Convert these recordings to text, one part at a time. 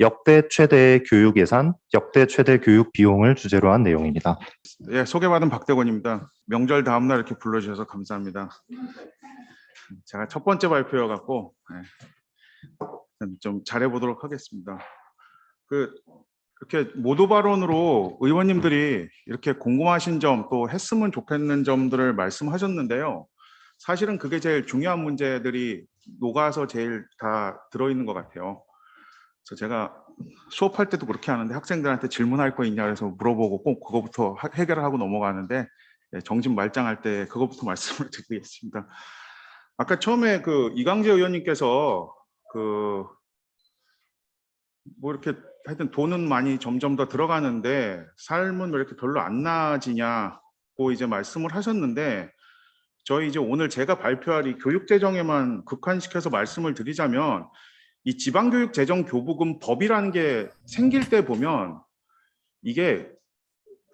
역대 최대 교육 예산, 역대 최대 교육 비용을 주제로 한 내용입니다. 예, 소개받은 박대건입니다. 명절 다음 날 이렇게 불러주셔서 감사합니다. 제가 첫 번째 발표여 갖고 예, 좀 잘해 보도록 하겠습니다. 그 이렇게 모두 발언으로 의원님들이 이렇게 궁금하신 점 또 했으면 좋겠는 점들을 말씀하셨는데요. 사실은 그게 제일 중요한 문제들이 녹아서 제일 다 들어있는 것 같아요. 그래서 제가 수업할 때도 그렇게 하는데 학생들한테 질문할 거 있냐 그래서 물어보고 꼭 그거부터 하- 해결을 하고 넘어가는데 예, 정신 말짱할 때 그거부터 말씀을 드리겠습니다. 아까 처음에 그 이강재 의원님께서 그 뭐 이렇게 하여튼 돈은 많이 점점 더 들어가는데 삶은 왜 이렇게 별로 안 나아지냐고 이제 말씀을 하셨는데 저희 이제 오늘 제가 발표할 이 교육재정에만 국한시켜서 말씀을 드리자면 이 지방교육 재정 교부금 법이라는 게 생길 때 보면 이게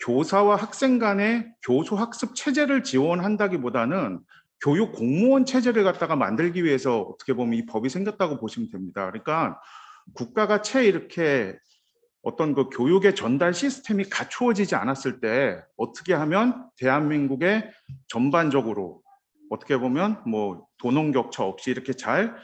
교사와 학생 간의 교수 학습 체제를 지원한다기보다는 교육 공무원 체제를 갖다가 만들기 위해서 어떻게 보면 이 법이 생겼다고 보시면 됩니다. 그러니까 국가가 채 이렇게 어떤 그 교육의 전달 시스템이 갖추어지지 않았을 때 어떻게 하면 대한민국의 전반적으로 어떻게 보면 뭐 도농 격차 없이 이렇게 잘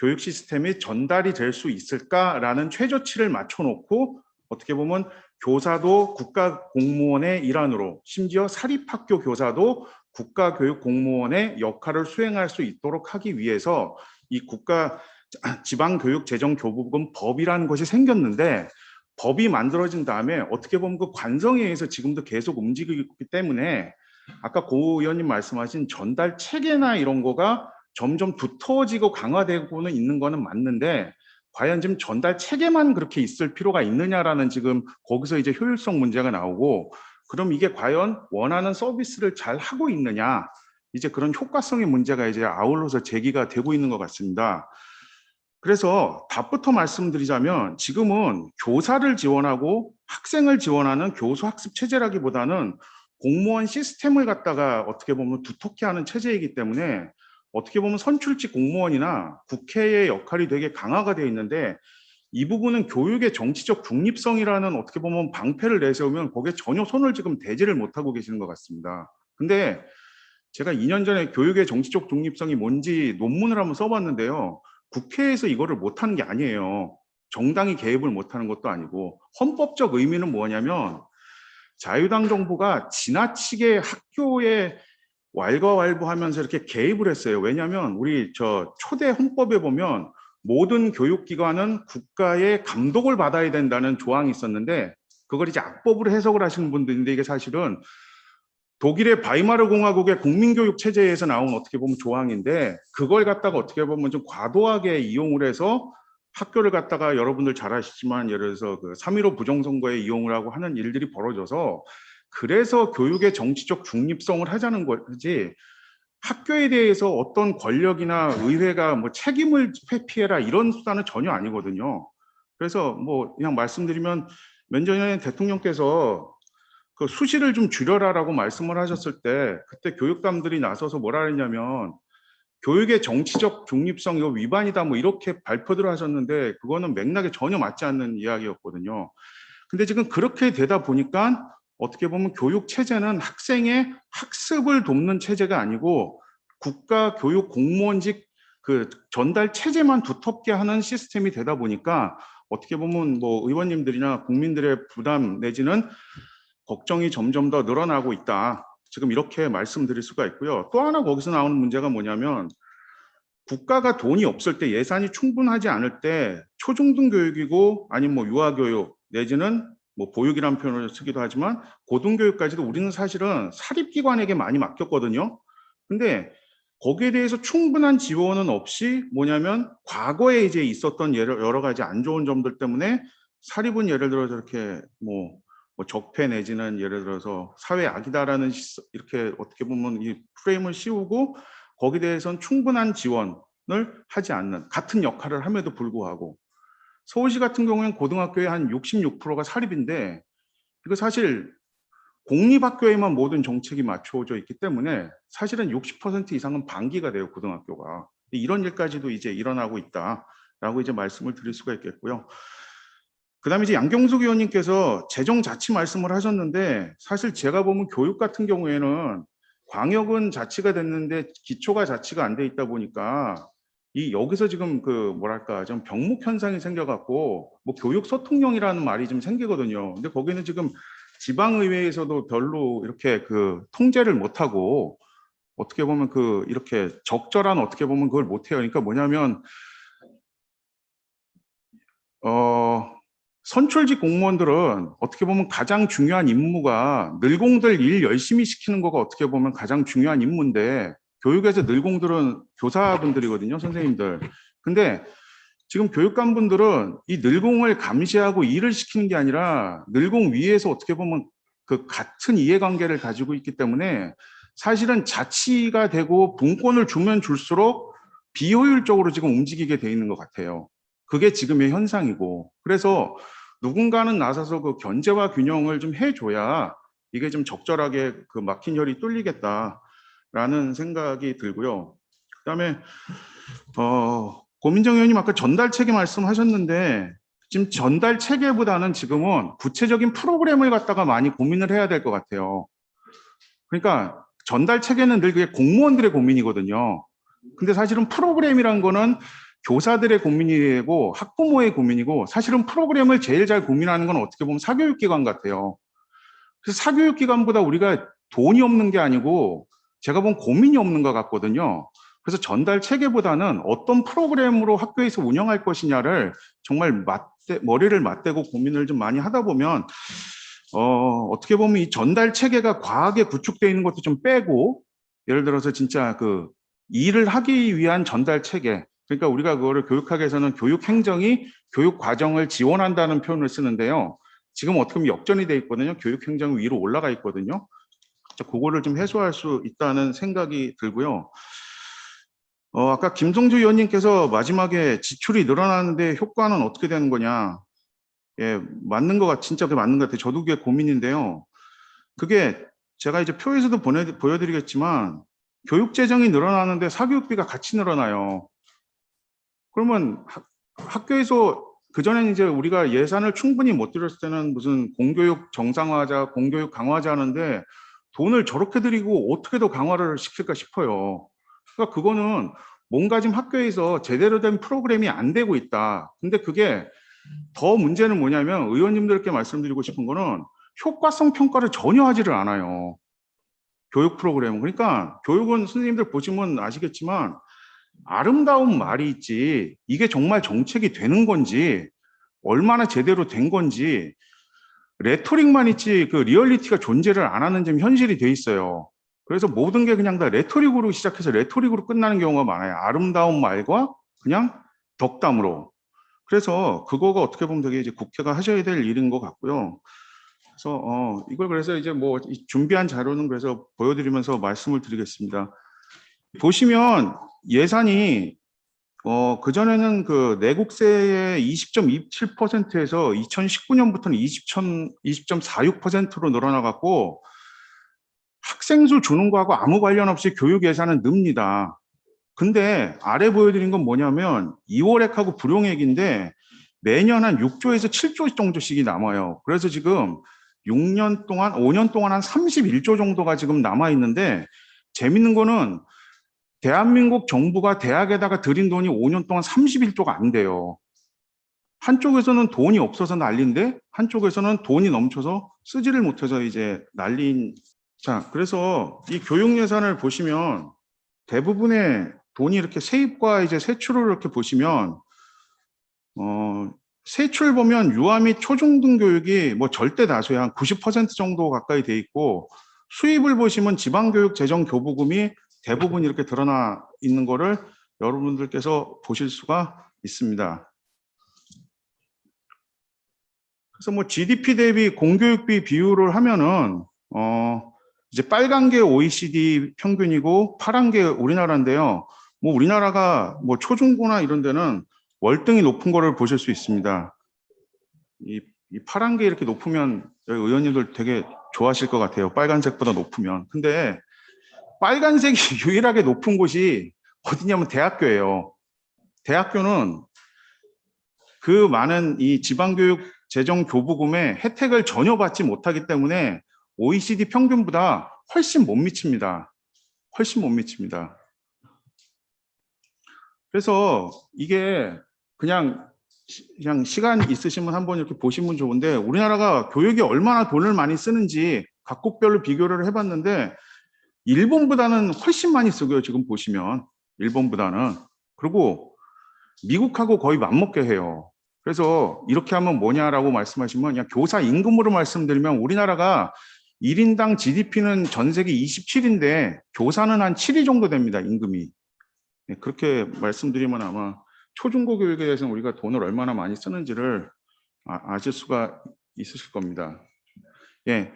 교육 시스템이 전달이 될 수 있을까라는 최저치를 맞춰놓고 어떻게 보면 교사도 국가 공무원의 일환으로 심지어 사립학교 교사도 국가 교육 공무원의 역할을 수행할 수 있도록 하기 위해서 이 국가 지방교육재정교부금 법이라는 것이 생겼는데 법이 만들어진 다음에 어떻게 보면 그 관성에 의해서 지금도 계속 움직이기 때문에 아까 고 의원님 말씀하신 전달 체계나 이런 거가 점점 두터워지고 강화되고는 있는 거는 맞는데 과연 지금 전달 체계만 그렇게 있을 필요가 있느냐라는 지금 거기서 이제 효율성 문제가 나오고 그럼 이게 과연 원하는 서비스를 잘 하고 있느냐 이제 그런 효과성의 문제가 이제 아울러서 제기가 되고 있는 것 같습니다. 그래서 답부터 말씀드리자면 지금은 교사를 지원하고 학생을 지원하는 교수 학습 체제라기보다는 공무원 시스템을 갖다가 어떻게 보면 두텁게 하는 체제이기 때문에 어떻게 보면 선출직 공무원이나 국회의 역할이 되게 강화가 되어 있는데 이 부분은 교육의 정치적 중립성이라는 어떻게 보면 방패를 내세우면 거기에 전혀 손을 지금 대지를 못하고 계시는 것 같습니다. 근데 제가 2년 전에 교육의 정치적 중립성이 뭔지 논문을 한번 써봤는데요. 국회에서 이거를 못하는 게 아니에요. 정당이 개입을 못하는 것도 아니고 헌법적 의미는 뭐냐면 자유당 정부가 지나치게 학교에 왈가왈부하면서 이렇게 개입을 했어요. 왜냐하면 우리 저 초대 헌법에 보면 모든 교육기관은 국가의 감독을 받아야 된다는 조항이 있었는데 그걸 이제 악법으로 해석을 하시는 분들인데 이게 사실은 독일의 바이마르 공화국의 국민교육 체제에서 나온 어떻게 보면 조항인데 그걸 갖다가 어떻게 보면 좀 과도하게 이용을 해서 학교를 갖다가 여러분들 잘 아시지만 예를 들어서 그3.15 부정선거에 이용을 하고 하는 일들이 벌어져서 그래서 교육의 정치적 중립성을 하자는 거지 학교에 대해서 어떤 권력이나 의회가 뭐 책임을 회피해라 이런 수단은 전혀 아니거든요. 그래서 뭐 그냥 말씀드리면 몇 년 전에 대통령께서 그 수시를 좀 줄여라라고 말씀을 하셨을 때 그때 교육감들이 나서서 뭐라 했냐면 교육의 정치적 중립성 이거 위반이다 뭐 이렇게 발표들 하셨는데 그거는 맥락에 전혀 맞지 않는 이야기였거든요. 근데 지금 그렇게 되다 보니까 어떻게 보면 교육 체제는 학생의 학습을 돕는 체제가 아니고 국가 교육 공무원직 그 전달 체제만 두텁게 하는 시스템이 되다 보니까 어떻게 보면 뭐 의원님들이나 국민들의 부담 내지는 걱정이 점점 더 늘어나고 있다. 지금 이렇게 말씀드릴 수가 있고요. 또 하나 거기서 나오는 문제가 뭐냐면 국가가 돈이 없을 때 예산이 충분하지 않을 때 초중등 교육이고 아니면 뭐 유아교육 내지는 뭐 보육이라는 표현을 쓰기도 하지만 고등교육까지도 우리는 사실은 사립기관에게 많이 맡겼거든요. 근데 거기에 대해서 충분한 지원은 없이 뭐냐면 과거에 이제 있었던 여러, 가지 안 좋은 점들 때문에 사립은 예를 들어서 이렇게 뭐, 뭐 적폐 내지는 예를 들어서 사회 악이다라는 시- 이렇게 어떻게 보면 이 프레임을 씌우고 거기에 대해서는 충분한 지원을 하지 않는 같은 역할을 함에도 불구하고 서울시 같은 경우에는 고등학교의 한 66%가 사립인데 이거 사실 공립학교에만 모든 정책이 맞춰져 있기 때문에 사실은 60% 이상은 반기가 돼요 고등학교가 이런 일까지도 이제 일어나고 있다라고 이제 말씀을 드릴 수가 있겠고요. 그다음에 이제 양경숙 의원님께서 재정 자치 말씀을 하셨는데 사실 제가 보면 교육 같은 경우에는 광역은 자치가 됐는데 기초가 자치가 안 돼 있다 보니까 이 여기서 지금 그 뭐랄까 좀 병목 현상이 생겨갖고 뭐 교육 소통령이라는 말이 좀 생기거든요. 근데 거기는 지금 지방의회에서도 별로 이렇게 그 통제를 못하고 어떻게 보면 그 이렇게 적절한 어떻게 보면 그걸 못해요. 그러니까 뭐냐면 어 선출직 공무원들은 어떻게 보면 가장 중요한 임무가 늘공들 일 열심히 시키는 거가 어떻게 보면 가장 중요한 임무인데 교육에서 늘공들은 교사분들이거든요, 선생님들. 근데 지금 교육감분들은 이 늘공을 감시하고 일을 시키는 게 아니라 늘공 위에서 어떻게 보면 그 같은 이해관계를 가지고 있기 때문에 사실은 자치가 되고 분권을 주면 줄수록 비효율적으로 지금 움직이게 돼 있는 것 같아요. 그게 지금의 현상이고 그래서 누군가는 나서서 그 견제와 균형을 좀 해줘야 이게 좀 적절하게 그 막힌 혈이 뚫리겠다 라는 생각이 들고요. 그 다음에 어 고민정 의원님 아까 전달 체계 말씀하셨는데 지금 전달 체계보다는 지금은 구체적인 프로그램을 갖다가 많이 고민을 해야 될 것 같아요. 그러니까 전달 체계는 늘 그게 공무원들의 고민이거든요. 근데 사실은 프로그램이란 거는 교사들의 고민이고 학부모의 고민이고 사실은 프로그램을 제일 잘 고민하는 건 어떻게 보면 사교육기관 같아요. 그래서 사교육기관보다 우리가 돈이 없는 게 아니고 제가 본 고민이 없는 것 같거든요. 그래서 전달 체계보다는 어떤 프로그램으로 학교에서 운영할 것이냐를 정말 맞대, 머리를 맞대고 고민을 좀 많이 하다 보면 어, 어떻게 보면 이 전달 체계가 과하게 구축되어 있는 것도 좀 빼고 예를 들어서 진짜 그 일을 하기 위한 전달 체계 그러니까 우리가 그거를 교육학에서는 교육 행정이 교육 과정을 지원한다는 표현을 쓰는데요. 지금 어떻게 보면 역전이 돼 있거든요. 교육 행정이 위로 올라가 있거든요. 그거를 좀 해소할 수 있다는 생각이 들고요. 어, 아까 김성주 의원님께서 마지막에 지출이 늘어나는데 효과는 어떻게 되는 거냐. 예, 맞는 것 같, 진짜 그게 맞는 것 같아요. 저도 그게 고민인데요. 그게 제가 이제 표에서도 보내, 보여드리겠지만 교육 재정이 늘어나는데 사교육비가 같이 늘어나요. 그러면 학, 학교에서 그전에는 이제 우리가 예산을 충분히 못 들였을 때는 무슨 공교육 정상화하자, 공교육 강화하자 하는데 돈을 저렇게 들이고 어떻게 더 강화를 시킬까 싶어요. 그러니까 그거는 뭔가 지금 학교에서 제대로 된 프로그램이 안 되고 있다. 근데 그게 더 문제는 뭐냐면 의원님들께 말씀드리고 싶은 거는 효과성 평가를 전혀 하지를 않아요. 교육 프로그램은. 그러니까 교육은 선생님들 보시면 아시겠지만 아름다운 말이 있지 이게 정말 정책이 되는 건지 얼마나 제대로 된 건지 레토릭만 있지 그 리얼리티가 존재를 안 하는 점 현실이 돼 있어요. 그래서 모든 게 그냥 다 레토릭으로 시작해서 레토릭으로 끝나는 경우가 많아요. 아름다운 말과 그냥 덕담으로. 그래서 그거가 어떻게 보면 되게 이제 국회가 하셔야 될 일인 것 같고요. 그래서 어 이걸 그래서 이제 뭐 준비한 자료는 그래서 보여드리면서 말씀을 드리겠습니다. 보시면 예산이 어 그전에는 그 내국세의 20.27%에서 2019년부터는 20점 20.46%로 늘어나 갖고 학생 수 주는 거하고 아무 관련 없이 교육 예산은 늡니다. 근데 아래 보여드린 건 뭐냐면 2월액하고 불용액인데 매년 한 6조에서 7조 정도씩이 남아요. 그래서 지금 6년 동안, 5년 동안 한 31조 정도가 지금 남아 있는데 재밌는 거는 대한민국 정부가 대학에다가 들인 돈이 5년 동안 31조가 안 돼요. 한쪽에서는 돈이 없어서 난리인데 한쪽에서는 돈이 넘쳐서 쓰지를 못해서 이제 난리인 자, 그래서 이 교육 예산을 보시면 대부분의 돈이 이렇게 세입과 이제 세출을 이렇게 보시면 어 세출 보면 유아 및 초중등 교육이 뭐 절대 다수야 한90% 정도 가까이 돼 있고 수입을 보시면 지방교육 재정 교부금이 대부분 이렇게 드러나 있는 거를 여러분들께서 보실 수가 있습니다. 그래서 뭐 GDP 대비 공교육비 비율을 하면은 어 이제 빨간 게 OECD 평균이고 파란 게 우리나라인데요. 뭐 우리나라가 뭐 초중고나 이런 데는 월등히 높은 거를 보실 수 있습니다. 이, 이 파란 게 이렇게 높으면 여기 의원님들 되게 좋아하실 것 같아요. 빨간색보다 높으면. 근데 빨간색이 유일하게 높은 곳이 어디냐면 대학교예요. 대학교는 그 많은 이 지방교육 재정 교부금의 혜택을 전혀 받지 못하기 때문에 OECD 평균보다 훨씬 못 미칩니다. 훨씬 못 미칩니다. 그래서 이게 그냥 시- 그냥 시간 있으시면 한번 이렇게 보시면 좋은데 우리나라가 교육에 얼마나 돈을 많이 쓰는지 각국별로 비교를 해봤는데 일본보다는 훨씬 많이 쓰고요. 지금 보시면 일본보다는 그리고 미국하고 거의 맞먹게 해요. 그래서 이렇게 하면 뭐냐라고 말씀하시면 그냥 교사 임금으로 말씀드리면 우리나라가 1인당 GDP는 전 세계 27인데 교사는 한 7위 정도 됩니다. 임금이. 네, 그렇게 말씀드리면 아마 초중고 교육에 대해서는 우리가 돈을 얼마나 많이 쓰는지를 아, 아실 수가 있으실 겁니다. 예.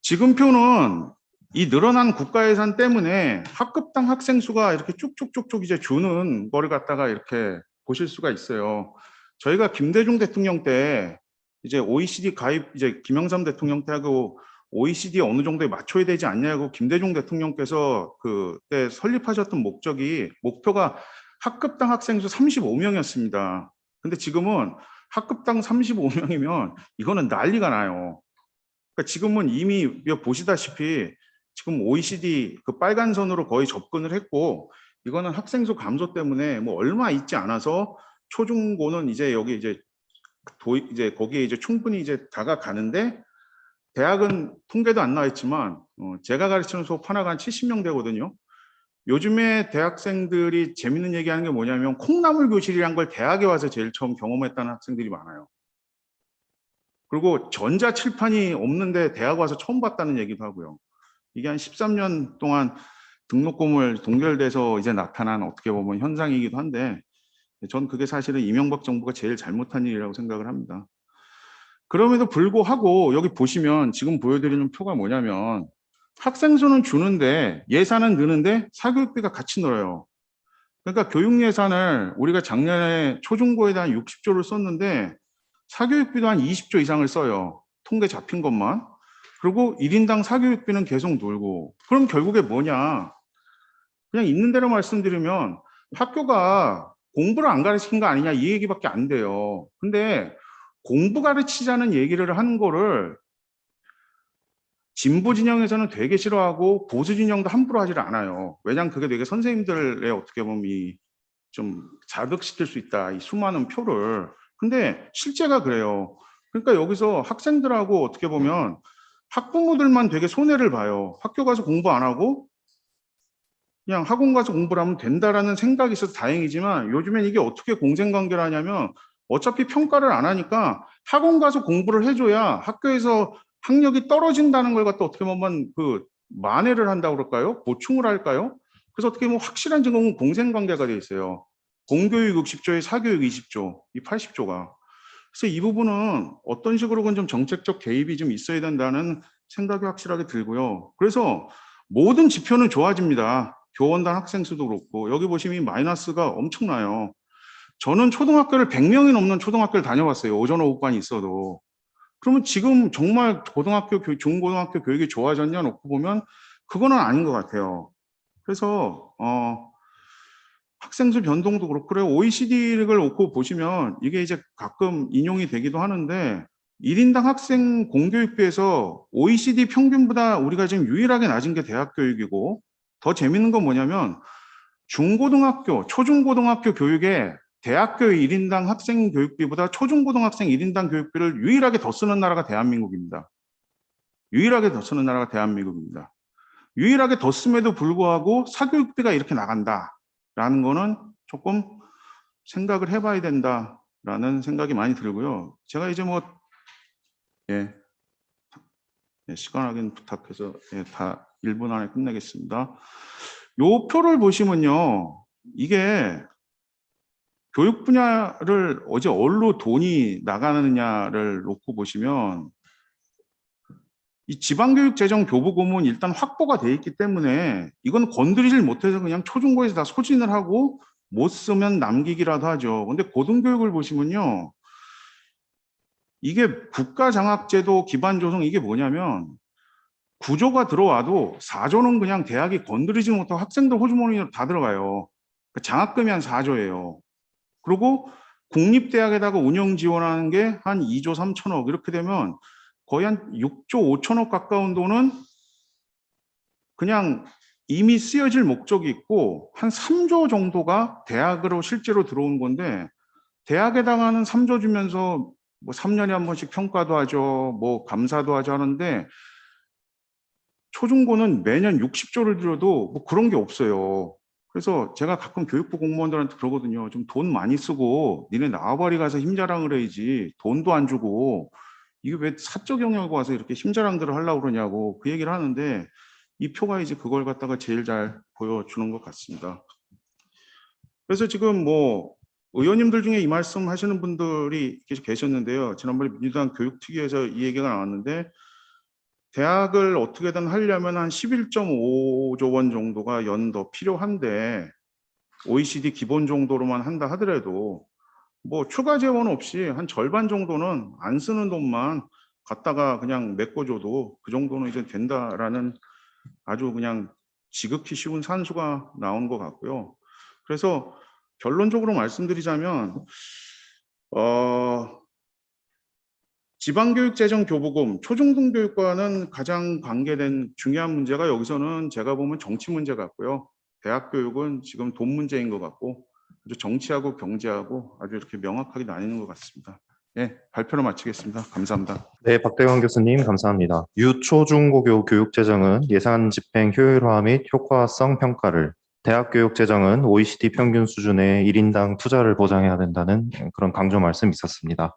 지금 표는 이 늘어난 국가 예산 때문에 학급당 학생 수가 이렇게 쭉쭉쭉쭉 이제 주는 거를 갖다가 이렇게 보실 수가 있어요. 저희가 김대중 대통령 때 이제 OECD 가입 이제 김영삼 대통령 때하고 OECD에 어느 정도에 맞춰야 되지 않냐고 김대중 대통령께서 그때 설립하셨던 목적이 목표가 학급당 학생 수 35명이었습니다. 근데 지금은 학급당 35명이면 이거는 난리가 나요. 그러니까 지금은 이미 보시다시피 지금 OECD 그 빨간 선으로 거의 접근을 했고 이거는 학생 수 감소 때문에 뭐 얼마 있지 않아서 초중고는 이제 여기 이제 도 이제 거기에 이제 충분히 이제 다가가는데 대학은 통계도 안 나와 있지만 어, 제가 가르치는 수업 하나가 한 70명 되거든요. 요즘에 대학생들이 재밌는 얘기하는 게 뭐냐면 콩나물 교실이란 걸 대학에 와서 제일 처음 경험했다는 학생들이 많아요. 그리고 전자 칠판이 없는데 대학 와서 처음 봤다는 얘기도 하고요. 이게 한 13년 동안 등록금을 동결돼서 이제 나타난 어떻게 보면 현상이기도 한데 전 그게 사실은 이명박 정부가 제일 잘못한 일이라고 생각을 합니다. 그럼에도 불구하고 여기 보시면 지금 보여드리는 표가 뭐냐면 학생 수는 주는데 예산은 느는데 사교육비가 같이 늘어요. 그러니까 교육 예산을 우리가 작년에 초중고에 대한 60조를 썼는데 사교육비도 한 20조 이상을 써요. 통계 잡힌 것만. 그리고 1인당 사교육비는 계속 늘고. 그럼 결국에 뭐냐? 그냥 있는 대로 말씀드리면 학교가 공부를 안 가르친 거 아니냐 이 얘기밖에 안 돼요. 근데 공부 가르치자는 얘기를 하는 거를 진보 진영에서는 되게 싫어하고 보수 진영도 함부로 하질 않아요. 왜냐하면 그게 되게 선생님들의 어떻게 보면 이 좀 자극시킬 수 있다. 이 수많은 표를. 근데 실제가 그래요. 그러니까 여기서 학생들하고 어떻게 보면 학부모들만 되게 손해를 봐요. 학교 가서 공부 안 하고 그냥 학원 가서 공부를 하면 된다라는 생각이 있어서 다행이지만 요즘엔 이게 어떻게 공생관계를 하냐면 어차피 평가를 안 하니까 학원 가서 공부를 해줘야 학교에서 학력이 떨어진다는 걸 갖다 어떻게 보면 그 만회를 한다고 그럴까요? 보충을 할까요? 그래서 어떻게 보면 확실한 증거는 공생관계가 돼 있어요. 공교육 60조에 사교육 20조, 이 80조가. 그래서 이 부분은 어떤 식으로건 좀 정책적 개입이 좀 있어야 된다는 생각이 확실하게 들고요. 그래서 모든 지표는 좋아집니다. 교원당 학생 수도 그렇고 여기 보시면 이 마이너스가 엄청나요. 저는 초등학교를 100명이 넘는 초등학교를 다녀봤어요. 오전 오후반이 있어도. 그러면 지금 정말 고등학교, 교- 중고등학교 교육이 좋아졌냐 놓고 보면 그거는 아닌 것 같아요. 그래서 어, 학생 수 변동도 그렇고 그래요. OECD를 놓고 보시면 이게 이제 가끔 인용이 되기도 하는데 1인당 학생 공교육비에서 OECD 평균보다 우리가 지금 유일하게 낮은 게 대학 교육이고 더 재밌는 건 뭐냐면 중고등학교, 초중고등학교 교육에 대학교 1인당 학생 교육비보다 초중고등학생 1인당 교육비를 유일하게 더 쓰는 나라가 대한민국입니다. 유일하게 더 쓰는 나라가 대한민국입니다. 유일하게 더 씀에도 불구하고 사교육비가 이렇게 나간다 라는 거는 조금 생각을 해봐야 된다라는 생각이 많이 들고요. 제가 이제 뭐 예, 예, 시간 확인 부탁해서 예, 다 1분 안에 끝내겠습니다. 요 표를 보시면요. 이게 교육 분야를 어제 어디로 돈이 나가느냐를 놓고 보시면 이 지방교육 재정 교부금은 일단 확보가 돼 있기 때문에 이건 건드리질 못해서 그냥 초중고에서 다 소진을 하고 못 쓰면 남기기라도 하죠. 근데 고등교육을 보시면요. 이게 국가장학제도 기반 조성 이게 뭐냐면 구조가 들어와도 4조는 그냥 대학이 건드리지 못하고 학생들 호주머니로 다 들어가요. 그러니까 장학금이 한 4조예요. 그리고 국립대학에다가 운영 지원하는 게 한 2조 3천억 이렇게 되면 거의 한 6조 5천억 가까운 돈은 그냥 이미 쓰여질 목적이 있고 한 3조 정도가 대학으로 실제로 들어온 건데 대학에다가는 3조 주면서 뭐 3년에 한 번씩 평가도 하죠. 뭐 감사도 하죠 하는데 초중고는 매년 60조를 들여도 뭐 그런 게 없어요. 그래서 제가 가끔 교육부 공무원들한테 그러거든요. 좀 돈 많이 쓰고 니네 나와바리 가서 힘자랑을 해야지 돈도 안 주고 이게 왜 사적 영역 와서 이렇게 힘자랑들을 하려고 그러냐고 그 얘기를 하는데 이 표가 이제 그걸 갖다가 제일 잘 보여주는 것 같습니다. 그래서 지금 뭐 의원님들 중에 이 말씀 하시는 분들이 계셨는데요. 지난번에 민주당 교육특위에서 이 얘기가 나왔는데 대학을 어떻게든 하려면 한 11.5조 원 정도가 연 더 필요한데 OECD 기본 정도로만 한다 하더라도 뭐 추가 재원 없이 한 절반 정도는 안 쓰는 돈만 갖다가 그냥 메꿔줘도 그 정도는 이제 된다라는 아주 그냥 지극히 쉬운 산수가 나온 것 같고요. 그래서 결론적으로 말씀드리자면 어, 지방교육재정교부금 초중등교육과는 가장 관계된 중요한 문제가 여기서는 제가 보면 정치 문제 같고요. 대학 교육은 지금 돈 문제인 것 같고 아주 정치하고 경제하고 아주 이렇게 명확하게 나뉘는 것 같습니다. 네, 발표를 마치겠습니다. 감사합니다. 네, 박대광 교수님 감사합니다. 유초중고교 교육재정은 예산 집행 효율화 및 효과성 평가를, 대학 교육재정은 OECD 평균 수준의 1인당 투자를 보장해야 된다는 그런 강조 말씀 있었습니다.